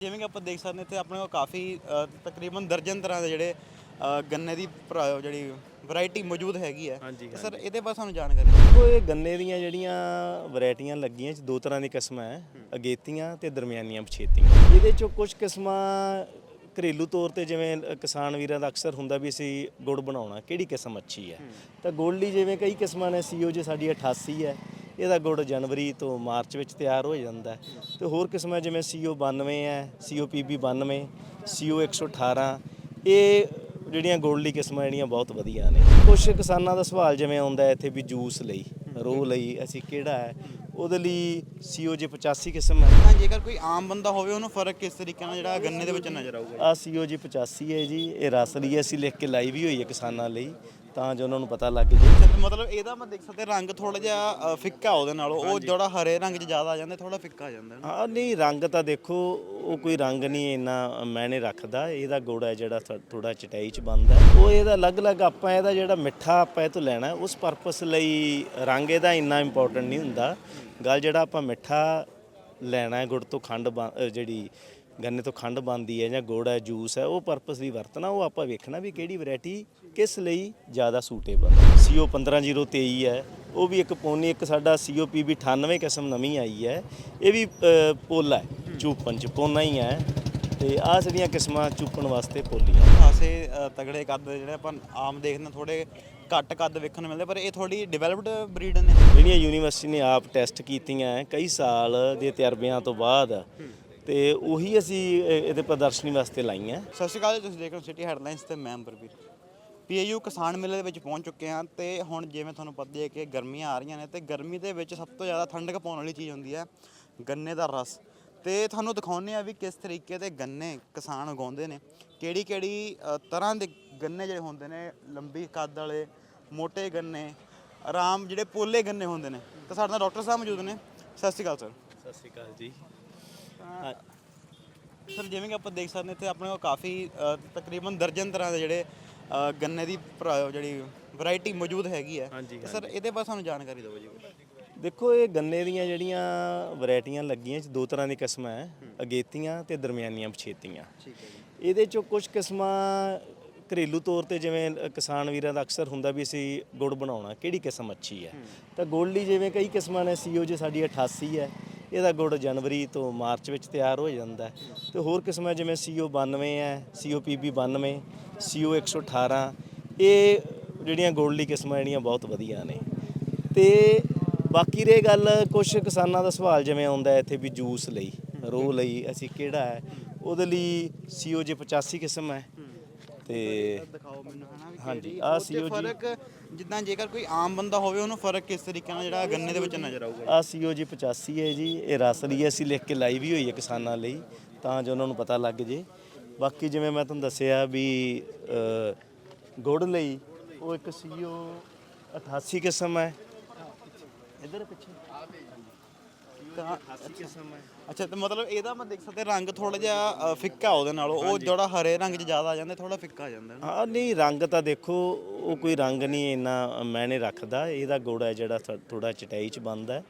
ਜਿਵੇਂ ਕਿ ਆਪਾਂ ਦੇਖ ਸਕਦੇ ਹਾਂ ਇੱਥੇ ਆਪਣੇ ਕੋਲ ਕਾਫੀ ਅ, ਤਕਰੀਬਨ ਦਰਜਨ ਤਰ੍ਹਾਂ ਦੇ ਜਿਹੜੇ ਅ, ਗੰਨੇ ਦੀ ਭਰਾ- ਜਿਹੜੀ ਵੈਰਾਈਟੀ ਮੌਜੂਦ ਹੈਗੀ ਹੈ। ਹਾਂਜੀ, ਤੇ ਸਰ ਇਹਦੇ ਬਾਰੇ ਸਾਨੂੰ ਜਾਣਕਾਰੀ ਦਿਓ। ਦੇਖੋ ਇਹ ਗੰਨੇ ਦੀਆਂ ਜਿਹੜੀਆਂ ਵੈਰਾਈਟੀਆਂ ਲੱਗੀਆਂ ਚ ਦੋ ਤਰ੍ਹਾਂ ਦੀ ਕਿਸਮਾਂ ਹੈ ਅਗੇਤੀਆਂ ਤੇ ਦਰਮਿਆਨੀਆਂ ਪਛੇਤੀਆਂ। ਇਹਦੇ ਚੋਂ ਕੁਝ ਕਿਸਮਾਂ ਘਰੇਲੂ ਤੌਰ ਤੇ ਜਿਵੇਂ ਅ, ਕਿਸਾਨ ਵੀਰਾਂ ਦਾ ਅਕਸਰ ਹੁੰਦਾ ਵੀ ਅਸੀਂ ਗੁੜ ਬਣਾਉਣਾ ਕਿਹੜੀ ਕਿਸਮ ਅੱਛੀ ਹੈ। ਤਾਂ ਗੁੜ ਲਈ ਜਿਵੇਂ ਕਈ ਕਿਸਮਾਂ ਨੇ ਸੀਓ ਜੇ ਸਾਡੀ 88 ਹੈ ਇਹਦਾ ਗੁੜ ਜਨਵਰੀ ਤੋਂ ਮਾਰਚ ਵਿੱਚ ਤਿਆਰ ਹੋ ਜਾਂਦਾ ਤੇ ਹੋਰ ਕਿਸਮਾਂ ਜਿਵੇਂ ਸੀਓ 92 ਹੈ ਸੀਓ ਪੀਬੀ 92 ਸੀਓ 118 ਇਹ ਜਿਹੜੀਆਂ ਗੋਲਡੀ ਕਿਸਮਾਂ ਜਿਹੜੀਆਂ ਬਹੁਤ ਵਧੀਆ ਨੇ। ਕੁਝ ਕਿਸਾਨਾਂ ਦਾ ਸਵਾਲ ਜਿਵੇਂ ਆਉਂਦਾ ਇੱਥੇ ਵੀ ਜੂਸ ਲਈ ਰੋ ਲਈ ਅਸੀਂ ਕਿਹੜਾ ਹੈ ਉਹਦੇ ਲਈ ਸੀਓ ਜੇ 85 ਕਿਸਮ ਹੈ। ਤਾਂ ਜੇਕਰ ਕੋਈ ਆਮ ਬੰਦਾ ਹੋਵੇ ਉਹਨੂੰ ਫ਼ਰਕ ਕਿਸ ਤਰੀਕੇ ਨਾਲ ਜਿਹੜਾ ਗੰਨੇ ਦੇ ਵਿੱਚ ਨਜ਼ਰ ਆਊਗਾ? ਆ ਸੀਓ ਜੀ 85 ਹੈ ਜੀ ਇਹ ਰਸ ਲਈ ਅਸੀਂ ਲਿਖ ਕੇ ਲਾਈ ਵੀ ਹੋਈ ਹੈ ਕਿਸਾਨਾਂ ਲਈ। ਤਾਂ ਜੋ ਉਹਨਾਂ ਨੂੰ ਪਤਾ ਲੱਗ ਜੇ। ਤੇ ਮਤਲਬ ਇਹਦਾ ਮੈਂ ਦੇਖ ਸਕਦੇ ਰੰਗ ਥੋੜਾ ਜਿਹਾ ਅ, ਫਿੱਕਾ ਉਹਦੇ ਨਾਲੋਂ। ਉਹ ਜਿਹੜਾ ਹਰੇ ਰੰਗ 'ਚ ਜ਼ਿਆਦਾ ਆ ਜਾਂਦਾ ਥੋੜਾ ਫਿੱਕਾ ਆ ਜਾਂਦਾ ਹੈ ਨਹੀਂ ਰੰਗ ਤਾਂ ਦੇਖੋ ਉਹ ਕੋਈ ਰੰਗ ਨਹੀਂ ਇੰਨਾ ਮੈਨੇ ਰੱਖਦਾ। ਇਹਦਾ ਗੁੜ ਹੈ ਜਿਹੜਾ ਥੋੜਾ ਚਟਾਈ ਚ ਬਣਦਾ ਹੈ। ਉਹ ਇਹਦਾ ਅਲੱਗ-ਅਲੱਗ ਆਪਾਂ ਇਹਦਾ ਜਿਹੜਾ ਮਿੱਠਾ ਆਪਾਂ ਇਹ ਤੋਂ ਲੈਣਾ ਹੈ, ਉਸ ਪਰਪਸ ਲਈ ਰੰਗ ਇਹਦਾ ਇੰਨਾ ਇੰਪੋਰਟੈਂਟ ਨਹੀਂ ਹੁੰਦਾ। ਗੱਲ ਜਿਹੜਾ ਆਪਾਂ ਮਿੱਠਾ ਲੈਣਾ ਹੈ ਗੁੜ ਤੋਂ ਖੰਡ ਬਣ- ਅ, ਜਿਹੜੀ ਗੰਨੇ ਤੋਂ ਖੰਡ ਬਣਦੀ ਹੈ ਜਾਂ ਗੁੜ ਹੈ ਜੂਸ ਹੈ ਉਹ ਪਰਪਸ ਲਈ ਵਰਤਣਾ ਉਹ ਆਪਾਂ ਵੇਖਣਾ ਵੀ ਕਿਹੜੀ ਵੈਰਾਈਟੀ ਕਿਸ ਲਈ ਜ਼ਿਆਦਾ ਸੂਟੇਬਲ CO 15023 ਹੈ ਉਹ ਵੀ ਇੱਕ ਪੋਨੀ ਇੱਕ ਸਾਡਾ COPB 98 ਕਿਸਮ ਨਵੀਂ ਆਈ ਹੈ। ਇਹ ਵੀ ਪੋਲਾ ਹੈ ਚੂਪਨ ਚ ਪੋਨਾ ਹੀ ਹੈ। ਤੇ ਆਹ ਜਿਹੜੀਆਂ ਕਿਸਮਾਂ ਚੂਪਣ ਵਾਸਤੇ ਪੋਲੀਆਂ ਅ, ਤਗੜੇ ਕੱਦ ਜਿਹੜੇ ਆਪਾਂ ਆਮ ਦੇਖਦੇ ਹਾਂ ਥੋੜੇ ਘੱਟ ਕੱਦ ਵੇਖਣ ਨੂੰ ਮਿਲਦੇ ਪਰ ਇਹ ਥੋੜੀ ਡਿਵੈਲਪਡ ਬਰੀਡ ਨੇ। ਜਿਹੜੀਆਂ ਯੂਨੀਵਰਸਿਟੀ ਨੇ ਆਪ ਟੈਸਟ ਕੀਤੀਆਂ ਹੈ, ਕਈ ਸਾਲ ਦੇ ਤਜਰਬਿਆਂ ਤੋਂ ਬਾਅਦ ਤੇ ਉਹੀ ਅਸੀਂ ਇਹ- ਇਹਦੇ ਪ੍ਰਦਰਸ਼ਨੀ ਵਾਸਤੇ ਲਾਈਆਂ। ਸਤਿ ਸ਼੍ਰੀ ਅਕਾਲ ਜੀ, ਤੁਸੀਂ ਦੇਖ ਰਹੇ ਹੋ ਸਿਟੀ ਹੈਡਲਾਈਨਸ ਤੇ ਮੈਂ ਅੰਬਰਵੀਰ ਪੀਏਯੂ ਕਿਸਾਨ ਮੇਲੇ ਦੇ ਵਿੱਚ ਪਹੁੰਚ ਚੁੱਕੇ ਹਾਂ ਤੇ ਹੁਣ ਜਿਵੇਂ ਤੁਹਾਨੂੰ ਪਤਾ ਹੀ ਹੈ ਕਿ ਗਰਮੀਆਂ ਆ ਰਹੀਆਂ ਨੇ ਤੇ ਗਰਮੀ ਦੇ ਵਿੱਚ ਸਭ ਤੋਂ ਜ਼ਿਆਦਾ ਠੰਡਕ ਪਾਉਣ ਵਾਲੀ ਚੀਜ਼ ਹੁੰਦੀ ਹੈ ਗੰਨੇ ਦਾ ਰਸ। ਤੇ ਤੁਹਾਨੂੰ ਦਿਖਾਉਂਦੇ ਆ ਵੀ ਕਿਸ ਤਰੀਕੇ ਦੇ ਗੰਨੇ ਕਿਸਾਨ ਉਗਾਉਂਦੇ ਨੇ। ਕਿਹੜੀ ਕਿਹੜੀ ਤਰ੍ਹਾਂ ਦੇ ਗੰਨੇ ਜਿਹੜੇ ਹੁੰਦੇ ਨੇ ਲੰਬੀ ਕੱਦ ਵਾਲੇ ਮੋٹے ਗੰਨੇ ਆਰਾਮ ਜਿਹੜੇ ਪੋਲੇ ਗੰਨੇ ਹੁੰਦੇ ਨੇ। ਤਾਂ ਸਾਡੇ ਨਾਲ ਡਾਕਟਰ ਸਾਹਿਬ ਮੌਜੂਦ ਨੇ। ਸਤਿ ਸ਼੍ਰੀ ਅਕਾਲ ਸਰ। ਸਤਿ ਸ਼੍ਰੀ ਅਕਾਲ ਜੀ। ਸਰ ਜਿਵੇਂ ਕਿ ਆਪਾਂ ਦੇਖ ਸਕਦੇ ਹਾਂ ਇੱਥੇ ਆਪਣੇ ਕੋਲ ਕਾਫੀ ਅ, ਤਕਰੀਬਨ ਦਰਜਨ ਤਰ੍ਹਾਂ ਦੇ ਜਿਹੜੇ ਅ, ਗੰਨੇ ਦੀ ਭਰਾ- ਜਿਹੜੀ ਵੈਰਾਈਟੀ ਮੌਜੂਦ ਹੈਗੀ ਹੈ। ਹਾਂਜੀ, ਤੇ ਸਰ ਇਹਦੇ ਬਾਰੇ ਸਾਨੂੰ ਜਾਣਕਾਰੀ ਦਿਓ ਜੀ ਦੇਖੋ ਇਹ ਗੰਨੇ ਦੀਆਂ ਜਿਹੜੀਆਂ ਵੈਰਾਈਟੀਆਂ ਲੱਗੀਆਂ ਚ ਦੋ ਤਰ੍ਹਾਂ ਦੀ ਕਿਸਮਾਂ ਹੈ ਅਗੇਤੀਆਂ ਤੇ ਦਰਮਿਆਨੀਆਂ ਪਛੇਤੀਆਂ। ਠੀਕ ਹੈ ਜੀ। ਇਹਦੇ ਚੋਂ ਕੁਝ ਕਿਸਮਾਂ ਘਰੇਲੂ ਤੌਰ ਤੇ ਜਿਵੇਂ ਅ, ਕਿਸਾਨ ਵੀਰਾਂ ਦਾ ਅਕਸਰ ਹੁੰਦਾ ਵੀ ਅਸੀਂ ਗੁੜ ਬਣਾਉਣਾ ਕਿਹੜੀ ਕਿਸਮ ਅੱਛੀ ਹੈ। ਤਾਂ ਗੁੜ ਲਈ ਜਿਵੇਂ ਕਈ ਕਿਸਮਾਂ ਨੇ ਸੀਓ ਜੇ ਸਾਡੀ 88 ਹੈ ਇਹਦਾ ਗੁੜ ਜਨਵਰੀ ਤੋਂ ਮਾਰਚ ਵਿੱਚ ਤਿਆਰ ਹੋ ਜਾਂਦਾ ਹੈ। ਤੇ ਹੋਰ ਕਿਸਮਾਂ ਜਿਵੇਂ ਸੀਓ 92 ਹੈ, ਸੀਓ ਪੀਬੀ 92 ਸੀਓ 118 ਇਹ ਜਿਹੜੀਆਂ ਗੁੜ ਲਈ ਕਿਸਮਾਂ ਜਿਹੜੀਆਂ ਬਹੁਤ ਵਧੀਆ ਨੇ। ਤੇ ਬਾਕੀ ਰੇ ਗੱਲ ਕੁਝ ਕਿਸਾਨਾਂ ਦਾ ਸਵਾਲ ਜਿਵੇਂ ਆਉਂਦਾ ਇੱਥੇ ਵੀ ਜੂਸ ਲਈ ਰੋ ਲਈ ਅਸੀਂ ਕਿਹੜਾ ਹੈ, ਉਹਦੇ ਲਈ ਸੀਓ ਜੇ 85 ਕਿਸਮ ਹੈ ਤੇ ਦਿਖਾਓ ਮੈਨੂੰ ਹਨਾ ਵੀ ਹਾਂਜੀ, ਕਿਹੜੀ- ਆਹ ਉਹ 'ਚ COG ਫ਼ਰਕ ਜਿੱਦਾਂ ਜੇਕਰ ਕੋਈ ਆਮ ਬੰਦਾ ਹੋਵੇ ਉਹਨੂੰ ਫ਼ਰਕ ਕਿਸ ਤਰੀਕੇ ਨਾਲ ਜਿਹੜਾ ਗੰਨੇ ਦੇ ਵਿੱਚ ਨਜ਼ਰ ਆਊਗਾ ਆ ਸੀਓ ਜੀ 85 ਹੈ ਜੀ ਇਹ ਰਸ ਲਈ ਅਸੀਂ ਲਿਖ ਕੇ ਲਾਈ ਵੀ ਹੋਈ ਹੈ ਕਿਸਾਨਾਂ ਲਈ ਤਾਂ ਜੋ ਉਹਨਾਂ ਨੂੰ ਪਤਾ ਲੱਗ ਜੇ। ਬਾਕੀ ਜਿਵੇਂ ਮੈਂ ਤੁਹਾਨੂੰ ਦੱਸਿਆ ਵੀ ਅ, ਗੁੜ ਲਈ ਉਹ ਇੱਕ ਸੀਓ 88 ਕਿਸਮ ਹੈ। ਇਧਰ ਪਿੱਛੇ। ਤਾਂ 88 ਕਿਸਮ ਹੈ ਅੱਛਾ ਤੇ ਮਤਲਬ ਇਹਦਾ ਮੈਂ ਦੇਖ ਸਕਦੇ ਰੰਗ ਥੋੜਾ ਜਿਹਾ ਫਿੱਕਾ ਉਹਦੇ ਨਾਲੋਂ। ਉਹ ਜਿਹੜਾ ਹਰੇ ਰੰਗ 'ਚ ਜ਼ਿਆਦਾ ਆ ਜਾਂਦਾ ਥੋੜਾ ਫਿੱਕਾ ਆ ਜਾਂਦਾ ਹੈ ਨਹੀਂ ਰੰਗ ਤਾਂ ਦੇਖੋ ਉਹ ਕੋਈ ਰੰਗ ਨਹੀਂ ਇੰਨਾ ਮੈਨੇ ਰੱਖਦਾ। ਇਹਦਾ ਗੁੜ ਹੈ ਜਿਹੜਾ ਥੋੜਾ ਚਟਾਈ ਚ ਬਣਦਾ ਹੈ।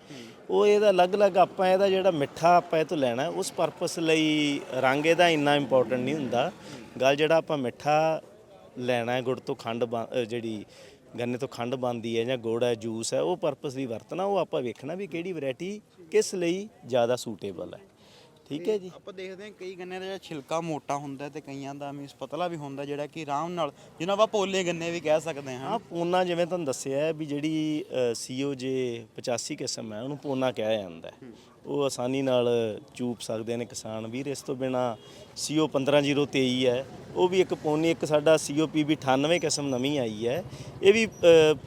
ਉਹ ਇਹਦਾ ਅਲੱਗ-ਅਲੱਗ ਆਪਾਂ ਇਹਦਾ ਜਿਹੜਾ ਮਿੱਠਾ ਆਪਾਂ ਇਹ ਤੋਂ ਲੈਣਾ ਉਸ ਪਰਪਸ ਲਈ ਰੰਗ ਇਹਦਾ ਇੰਨਾ ਇੰਪੋਰਟੈਂਟ ਨਹੀਂ ਹੁੰਦਾ। ਗੱਲ ਜਿਹੜਾ ਆਪਾਂ ਮਿੱਠਾ ਲੈਣਾ ਹੈ ਗੁੜ ਤੋਂ ਖੰਡ ਜਿਹੜੀ ਗੰਨੇ ਤੋਂ ਖੰਡ ਬਣਦੀ ਹੈ ਜਾਂ ਗੁੜ ਹੈ, ਜੂਸ ਹੈ, ਉਹ ਪਰਪਸ ਲਈ ਵਰਤਣਾ, ਉਹ ਆਪਾਂ ਵੇਖਣਾ ਵੀ ਕਿਹੜੀ ਵੈਰਾਈਟੀ ਕਿਸ ਲਈ ਜ਼ਿਆਦਾ ਸੂਟੇਬਲ ਹੈ। ਠੀਕ ਹੈ ਜੀ। ਆਪਾਂ ਦੇਖਦੇ ਹਾਂ ਕਈ ਗੰਨੇ ਦਾ ਜਿਹੜਾ ਛਿਲਕਾ ਮੋਟਾ ਹੁੰਦਾ ਤੇ ਕਈਆਂ ਦਾ ਮੀਨਸ ਪਤਲਾ ਵੀ ਹੁੰਦਾ ਜਿਹੜਾ ਕਿ ਆਰਾਮ ਨਾਲ ਜਿਹਨੂੰ ਆਪਾਂ ਪੋਲੇ ਗੰਨੇ ਵੀ ਕਹਿ ਸਕਦੇ ਹਾਂ ਹਾਂ ਪੋਨਾ ਜਿਵੇਂ ਤੁਹਾਨੂੰ ਦੱਸਿਆ ਹੈ ਵੀ ਜਿਹੜੀ ਸੀਓ ਜੇ 85 ਕਿਸਮ ਹੈ ਉਹਨੂੰ ਪੋਨਾ ਕਿਹਾ ਜਾਂਦਾ ਉਹ ਆਸਾਨੀ ਨਾਲ ਚੂਪ ਸਕਦੇ ਨੇ ਕਿਸਾਨ ਵੀਰ ਇਸ ਤੋਂ ਬਿਨਾ ਸੀਓ 15023 ਹੈ। ਉਹ ਵੀ ਇੱਕ ਪੋਨੀ ਇੱਕ ਸਾਡਾ ਸੀਓਪੀਬੀ 98 ਕਿਸਮ ਨਵੀਂ ਆਈ ਹੈ। ਇਹ ਵੀ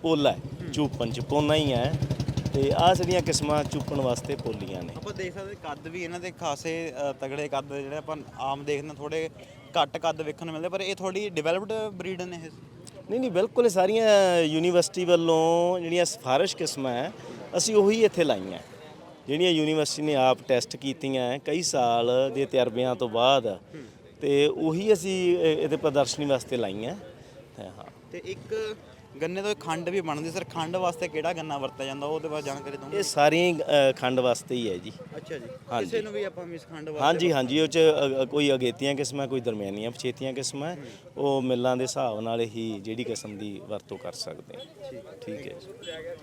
ਪੋਲਾ ਹੈ ਚੂਪਨ ਚ ਪੋਨਾ ਹੀ ਹੈ। ਤੇ ਆਹ ਜਿਹੜੀਆਂ ਕਿਸਮਾਂ ਚੂਪਣ ਵਾਸਤੇ ਪੋਲੀਆਂ ਨੇ। ਆਪਾਂ ਦੇਖ ਸਕਦੇ ਕੱਦ ਵੀ ਇਹਨਾਂ ਦੇ ਖਾਸੇ ਤਗੜੇ ਕੱਦ ਜਿਹੜੇ ਆਪਾਂ ਆਮ ਦੇਖਦੇ ਥੋੜੇ ਘੱਟ ਕੱਦ ਵੇਖਣ ਨੂੰ ਮਿਲਦੇ ਪਰ ਇਹ ਥੋੜੀ ਡਿਵੈਲਪਡ ਬਰੀਡ ਨੇ ਇਹ। ਨਹੀਂ ਨਹੀਂ ਬਿਲਕੁਲ ਸਾਰੀਆਂ ਯੂਨੀਵਰਸਿਟੀ ਵੱਲੋਂ ਜਿਹੜੀਆਂ ਸਿਫਾਰਿਸ਼ ਕਿਸਮਾਂ ਹੈ ਅਸੀਂ ਉਹੀ ਇੱਥੇ ਲਾਈਆਂ। ਜਿਹੜੀਆਂ ਯੂਨੀਵਰਸਿਟੀ ਨੇ ਆਪ ਟੈਸਟ ਕੀਤੀਆਂ ਕਈ ਸਾਲ ਦੇ ਤਜਰਬਿਆਂ ਤੋਂ ਬਾਅਦ ਤੇ ਉਹੀ ਅਸੀਂ ਇਹ- ਇਹਦੇ ਪ੍ਰਦਰਸ਼ਨੀ ਵਾਸਤੇ ਲਾਈਆਂ। ਹਾਂ। ਤੇ ਇੱਕ ਗੰਨੇ ਤੋਂ ਖੰਡ ਵੀ ਬਣਦੀ ਸਰ ਖੰਡ ਵਾਸਤੇ ਕਿਹੜਾ ਗੰਨਾ ਵਰਤਿਆ ਜਾਂਦਾ? ਉਹਦੇ ਬਾਰੇ ਜਾਣਕਾਰੀ ਦਿਓ ਇਹ ਸਾਰੀਆਂ ਹੀ, ਅ, ਖੰਡ ਵਾਸਤੇ ਹੀ ਹੈ ਜੀ। ਅੱਛਾ ਜੀ। ਕਿਸੇ ਨੂੰ ਵੀ ਆਪਾਂ ਮਿਸ ਖੰਡ ਵਾਸਤੇ ਹਾਂਜੀ ਹਾਂਜੀ ਉਹ ਚ ਅ, ਅ, ਕੋਈ ਅਗੇਤੀਆਂ ਕਿਸਮਾਂ ਕੋਈ ਦਰਮਿਆਨੀਆਂ ਪਛੇਤੀਆਂ ਕਿਸਮਾਂ ਹੈ। ਉਹ ਮਿੱਲਾਂ ਦੇ ਹਿਸਾਬ ਨਾਲ ਹੀ ਜਿਹੜੀ ਕਿਸਮ ਦੀ ਵਰਤੋਂ ਕਰ ਸਕਦੇ ਹਾਂ। ਠੀਕ ਹੈ ਜੀ।